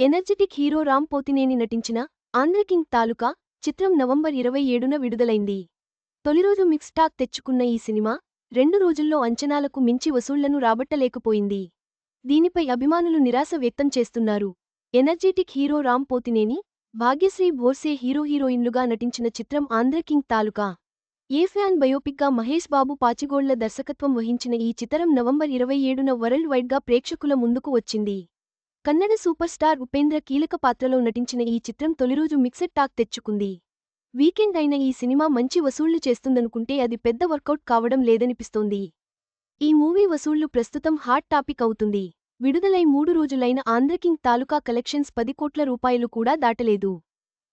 Energetic hero Ram Pothineni నటించిన ఆంధ్రకింగ్ తాలూకా చిత్రం November ఇరవై ఏడున విడుదలైంది. తొలిరోజు మిక్స్ టాక్ తెచ్చుకున్న ఈ సినిమా రెండు రోజుల్లో అంచనాలకు మించి వసూళ్ళను రాబట్టలేకపోయింది. దీనిపై అభిమానులు నిరాశ వ్యక్తం చేస్తున్నారు. Energetic hero Ram Pothineni Bhagyashri Borse hero హీరోయిన్లుగా నటించిన చిత్రం ఆంధ్రకింగ్ తాలూకా. ఏ ఫ్యాన్ బయోపిక్గా మహేష్ బాబు పాచిగోళ్ళ దర్శకత్వం వహించిన ఈ చిత్రం నవంబర్ ఇరవై ఏడున వరల్డ్ వైడ్గా ప్రేక్షకుల ముందుకు వచ్చింది. కన్నడ సూపర్ స్టార్ ఉపేంద్ర కీలక పాత్రలో నటించిన ఈ చిత్రం తొలిరోజు మిక్సెడ్ టాక్ తెచ్చుకుంది. వీకెండ్ అయిన ఈ సినిమా మంచి వసూళ్ళు చేస్తుందనుకుంటే అది పెద్ద వర్కౌట్ కావడం లేదనిపిస్తోంది. ఈ మూవీ వసూళ్ళు ప్రస్తుతం హాట్ టాపిక్ అవుతుంది. విడుదలై మూడు రోజులైన ఆంధ్రకింగ్ తాలూకా కలెక్షన్స్ పది కోట్ల రూపాయలు కూడా దాటలేదు.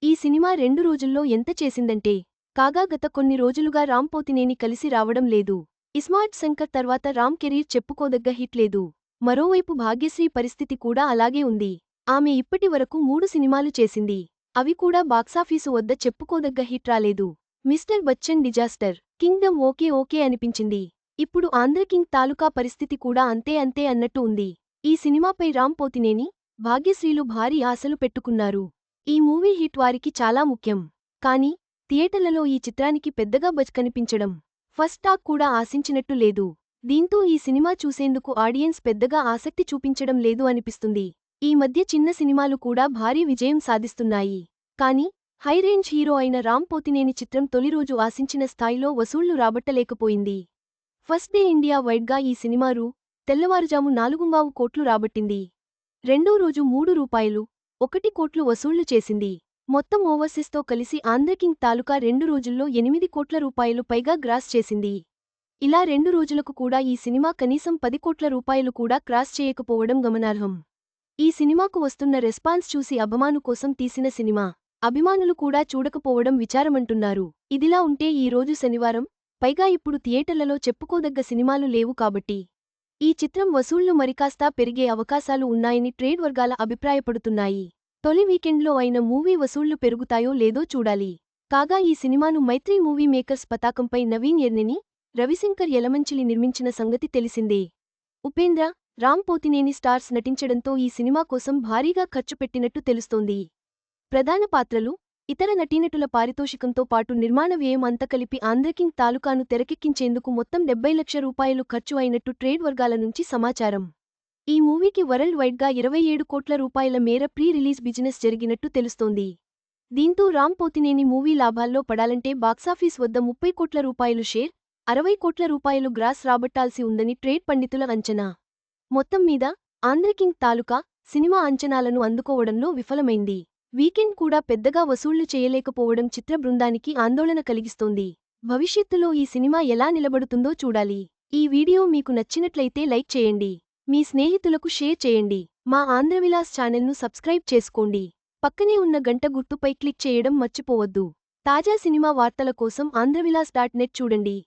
ఈ సినిమా రెండు రోజుల్లో ఎంత చేసిందంటే కాగా గత కొన్ని రోజులుగా రామ్ పోతినేని కలిసి రావడం లేదు. ఇస్మార్ట్ శంకర్ తర్వాత రామ్ కెరీర్ చెప్పుకోదగ్గ హిట్ లేదు. మరోవైపు భాగ్యశ్రీ పరిస్థితి కూడా అలాగే ఉంది. ఆమె ఇప్పటి వరకు మూడు సినిమాలు చేసింది. అవి కూడా బాక్సాఫీసు వద్ద చెప్పుకోదగ్గ హిట్ రాలేదు. Mister Bachchan disaster. Kingdom okay okay అనిపించింది. ఇప్పుడు ఆంధ్రకింగ్ తాలూకా పరిస్థితి కూడా అంతే అంతే అన్నట్టు ఉంది. ఈ సినిమాపై రామ్ పోతినేని భాగ్యశ్రీలు భారీ ఆశలు పెట్టుకున్నారు. ఈ మూవీ హిట్ వారికి చాలా ముఖ్యం. కాని థియేటర్లలో ఈ చిత్రానికి పెద్దగా బజ్ కనిపించడం ఫస్ట్ టాక్ కూడా ఆశించినట్టు లేదు. దీంతో ఈ సినిమా చూసేందుకు ఆడియన్స్ పెద్దగా ఆసక్తి చూపించడం లేదు అనిపిస్తుంది. ఈ మధ్య చిన్న సినిమాలు కూడా భారీ విజయం సాధిస్తున్నాయి. కాని హైరేంజ్ హీరో అయిన రామ్ పోతినేని చిత్రం తొలిరోజు ఆశించిన స్థాయిలో వసూళ్ళు రాబట్టలేకపోయింది. ఫస్ట్ డే ఇండియా వైడ్గా ఈ సినిమా రూ. తెల్లవారుజాము నాలుగుంబావు కోట్లు రాబట్టింది. రెండో రోజు మూడు రూపాయలు ఒకటి కోట్లు వసూళ్ళు చేసింది. మొత్తం ఓవర్సీస్తో కలిసి ఆంధ్రకింగ్ తాలూకా రెండు రోజుల్లో ఎనిమిది కోట్ల రూపాయలు పైగా గ్రాస్ చేసింది. ఇలా రెండు రోజులకు కూడా ఈ సినిమా కనీసం పది కోట్ల రూపాయలు కూడా క్రాస్ చేయకపోవడం గమనార్హం. ఈ సినిమాకు వస్తున్న రెస్పాన్స్ చూసి అభిమాను కోసం తీసిన సినిమా. అభిమానులు కూడా చూడకపోవడం విచారమంటున్నారు. ఇదిలా ఉంటే ఈ రోజు శనివారం పైగా ఇప్పుడు థియేటర్లలో చెప్పుకోదగ్గ సినిమాలు లేవు కాబట్టి. ఈ చిత్రం వసూళ్ళు మరికాస్తా పెరిగే అవకాశాలు ఉన్నాయని ట్రేడ్ వర్గాల అభిప్రాయపడుతున్నాయి. తొలి వీకెండ్లో అయిన మూవీ వసూళ్ళు పెరుగుతాయో లేదో చూడాలి. కాగా ఈ సినిమాను మైత్రి మూవీ మేకర్స్ పతాకంపై నవీన్ ఎర్నిని రవిశంకర్ యలమంచిలి నిర్మించిన సంగతి తెలిసిందే. ఉపేంద్ర రామ్ పోతినేని స్టార్స్ నటించడంతో ఈ సినిమా కోసం భారీగా ఖర్చు పెట్టినట్టు తెలుస్తోంది. ప్రధాన పాత్రలు ఇతర నటీనటుల పారితోషికంతో పాటు నిర్మాణ వ్యయం అంతకలిపి ఆంధ్రకింగ్ తాలూకాను తెరకెక్కించేందుకు మొత్తం డెబ్బై లక్ష రూపాయలు ఖర్చు అయినట్టు ట్రేడ్ వర్గాల నుంచి సమాచారం. ఈ మూవీకి వరల్డ్ వైడ్గా ఇరవై ఏడు కోట్ల రూపాయల మేర ప్రీ రిలీజ్ బిజినెస్ జరిగినట్టు తెలుస్తోంది. దీంతో రామ్ పోతినేని మూవీ లాభాల్లో పడాలంటే బాక్సాఫీస్ వద్ద ముప్పై కోట్ల రూపాయలు షేర్ అరవై కోట్ల రూపాయలు గ్రాస్ రాబట్టాల్సి ఉందని ట్రేడ్ పండితుల అంచనా. మొత్తం మీద ఆంధ్రకింగ్ తాలూకా సినిమా అంచనాలను అందుకోవడంలో విఫలమైంది. వీకెండ్ కూడా పెద్దగా వసూళ్ళు చేయలేకపోవడం చిత్ర బృందానికి ఆందోళన కలిగిస్తోంది. భవిష్యత్తులో ఈ సినిమా ఎలా నిలబడుతుందో చూడాలి. ఈ వీడియో మీకు నచ్చినట్లయితే లైక్ చేయండి. మీ స్నేహితులకు షేర్ చేయండి. మా ఆంధ్రవిలాస్ ఛానల్ను సబ్స్క్రైబ్ చేసుకోండి. పక్కనే ఉన్న గంట గుర్తుపై క్లిక్ చేయడం మర్చిపోవద్దు. తాజా సినిమా వార్తల కోసం ఆంధ్రవిలాస్ డాట్ నెట్ చూడండి.